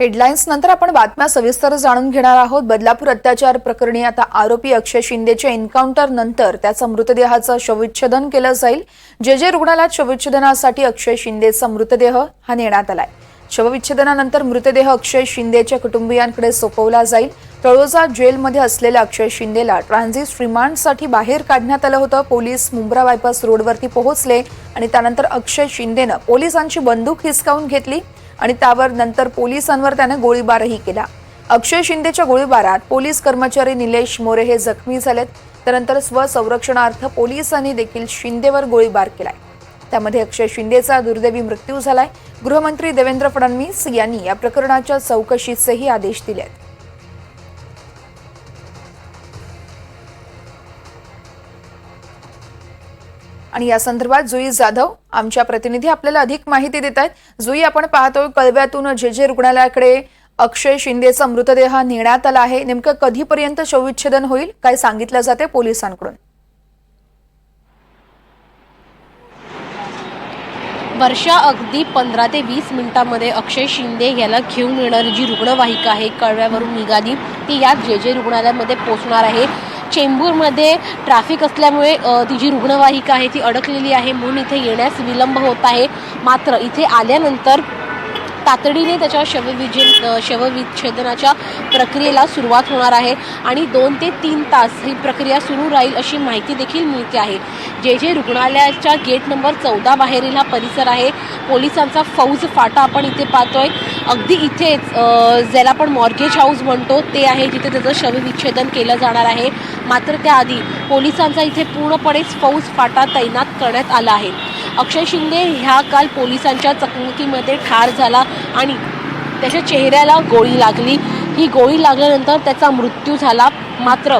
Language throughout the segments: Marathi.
हेडलाईन्स नंतर आपण बातम्या सविस्तर जाणून घेणार आहोत. बदलापूर अत्याचार प्रकरणी आता आरोपी अक्षय शिंदेच्या एन्काउंटर नंतर त्याचा मृतदेहाचं शवविच्छेदन केलं जाईल. जे जे रुग्णालयात शवविच्छेदनासाठी अक्षय शिंदेचा मृतदेह हा नेण्यात आलाय. शवविच्छेदनानंतर मृतदेह अक्षय शिंदेच्या कुटुंबियांकडे सोपवला जाईल. तळोजा जेलमध्ये असलेल्या अक्षय शिंदेला ट्रान्झिट रिमांडसाठी बाहेर काढण्यात आलं होतं. पोलीस मुंब्रा बायपास रोडवरती पोहोचले आणि त्यानंतर अक्षय शिंदेनं पोलिसांची बंदूक हिसकावून घेतली. आणि त्यावर नंतर पोलिसांवर त्याने गोळीबारही केला. अक्षय शिंदेच्या गोळीबारात पोलीस कर्मचारी निलेश मोरे हे जखमी झालेत. त्यानंतर स्वसंरक्षणार्थ पोलिसांनी देखील शिंदेवर गोळीबार केलाय. त्यामध्ये अक्षय शिंदेचा दुर्दैवी मृत्यू झालाय. गृहमंत्री देवेंद्र फडणवीस यांनी या प्रकरणाच्या चौकशीचेही आदेश दिले आहेत आणि या संदर्भात जुई जाधव आमच्या प्रतिनिधी आपल्याला अधिक माहिती देत आहेत. जुई आपण पाहतोय कळव्यातून जे जे रुग्णालयाकडे अक्षय शिंदेचा मृतदेह नेण्यात आला आहे. नेमकं कधीपर्यंत शवविच्छेदन होईल? काय सांगितलं जाते पोलिसांकडून? वर्षा अगदी पंधरा ते वीस मिनिटांमध्ये अक्षय शिंदे याला घेऊन येणारी जी रुग्णवाहिका आहे कळव्यावरून निघाली ती या जे जे रुग्णालयामध्ये पोहोचणार आहे. चेंबूरमध्ये ट्रॅफिक असल्यामुळे ती जी रुग्णवाहिका आहे ती अडकलेली आहे म्हणून इथे येण्यास विलंब होत आहे. मात्र इथे आल्यानंतर तातडीने त्याच्या शवविजन शवविच्छेदनाच्या प्रक्रियेला सुरुवात होणार आहे आणि दोन ते तीन तास ही प्रक्रिया सुरू राहील अशी माहिती देखील मिळते आहे. जे जे रुग्णालयाच्या गेट नंबर चौदा बाहेरील हा परिसर आहे पोलिसांचा फौज फाटा आपण इथे पाहतोय. अगदी इथेच ज्याला आपण मॉर्गेज हाऊस म्हणतो ते आहे जिथे त्याचं शवविच्छेदन केलं जाणार आहे. मात्र त्याआधी पोलिसांचा इथे पूर्णपणेच फौज फाटा तैनात करण्यात आला आहे. अक्षय शिंदे ह्या काल पोलिसांच्या चकमकीमध्ये ठार झाला आणि त्याच्या चेहऱ्याला गोळी लागली. ही गोळी लागल्यानंतर त्याचा मृत्यू झाला. मात्र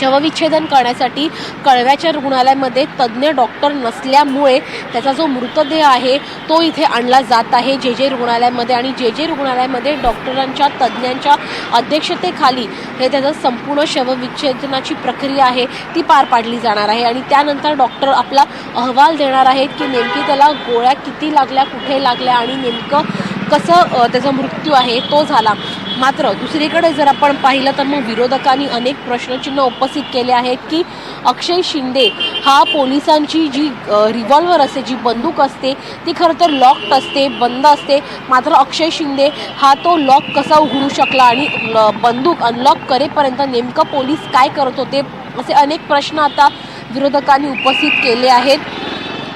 शवविच्छेदन करण्यासाठी कळव्याच्या रुग्णालयामध्ये तज्ज्ञ डॉक्टर नसल्यामुळे त्याचा जो मृतदेह आहे तो इथे आणला जात आहे. जे जे रुग्णालयामध्ये आणि जे जे रुग्णालयामध्ये डॉक्टरांच्या तज्ज्ञांच्या अध्यक्षतेखाली हे त्याचं संपूर्ण शवविच्छेदनाची प्रक्रिया आहे ती पार पाडली जाणार आहे. आणि त्यानंतर डॉक्टर आपला अहवाल देणार आहेत की नेमकी त्याला गोळ्या किती लागल्या कुठे लागल्या आणि नेमकं कसं त्याचा मृत्यू आहे तो झाला. मात्र दुसरीकडे जर आपण पाहिलं तर मग विरोधकांनी अनेक प्रश्नचिन्ह उपस्थित केले आहेत की अक्षय शिंदे हा पोलिसांची जी रिव्हॉल्वर असते जी बंदूक असते ती खरं तर लॉक्ड असते बंद असते. मात्र अक्षय शिंदे हा तो लॉक कसा उघडू शकला आणि बंदूक अनलॉक करेपर्यंत नेमकं पोलीस काय करत होते? असे अनेक प्रश्न आता विरोधकांनी उपस्थित केले आहेत.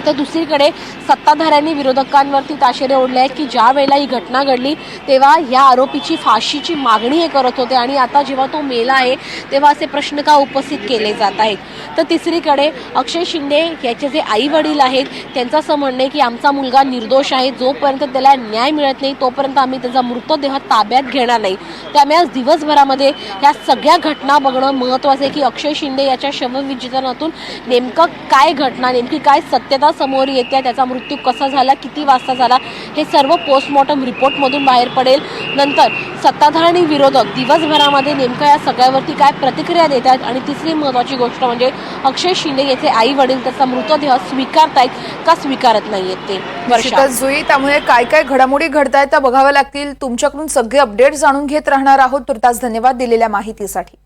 तर दुसरीकडे सत्ताधाऱ्यांनी विरोधकांवरती ताशेरे ओढले आहेत की ज्या वेळेला ही घटना घडली तेव्हा या आरोपीची फाशीची मागणी हे करत होते आणि आता जेव्हा तो मेला आहे तेव्हा असे प्रश्न का उपस्थित केले जात आहेत? तर तिसरीकडे अक्षय शिंदे याचे जे आई वडील आहेत त्यांचं असं म्हणणं आहे की आमचा मुलगा निर्दोष आहे जोपर्यंत त्याला न्याय मिळत नाही तोपर्यंत आम्ही त्याचा मृतदेह ताब्यात घेणार नाही. त्यामुळे आज दिवसभरामध्ये ह्या सगळ्या घटना बघणं महत्त्वाचं आहे की अक्षय शिंदे याच्या शवविच्छेदनातून नेमकं काय घटना नेमकी काय सत्यता समोर येते त्याचा मृत्यू कसा झाला किती वाजता झाला हे सर्व पोस्टमॉर्टम रिपोर्टमधून बाहेर पडेल. नंतर सत्ताधार आणि विरोधक दिवसभरामध्ये नेमकं या सगळ्यावरती काय प्रतिक्रिया देतात? आणि तिसरी महत्त्वाची गोष्ट म्हणजे अक्षय शिंदे येथे आई वडील त्याचा मृतदेह स्वीकारतायत का स्वीकारत नाहीयेत ते? वर्षा. जुई त्यामुळे काय काय घडामोडी घडतायत त्या बघाव्या लागतील. तुमच्याकडून सगळे अपडेट जाणून घेत राहणार आहोत. तुर्तास धन्यवाद दिलेल्या माहितीसाठी.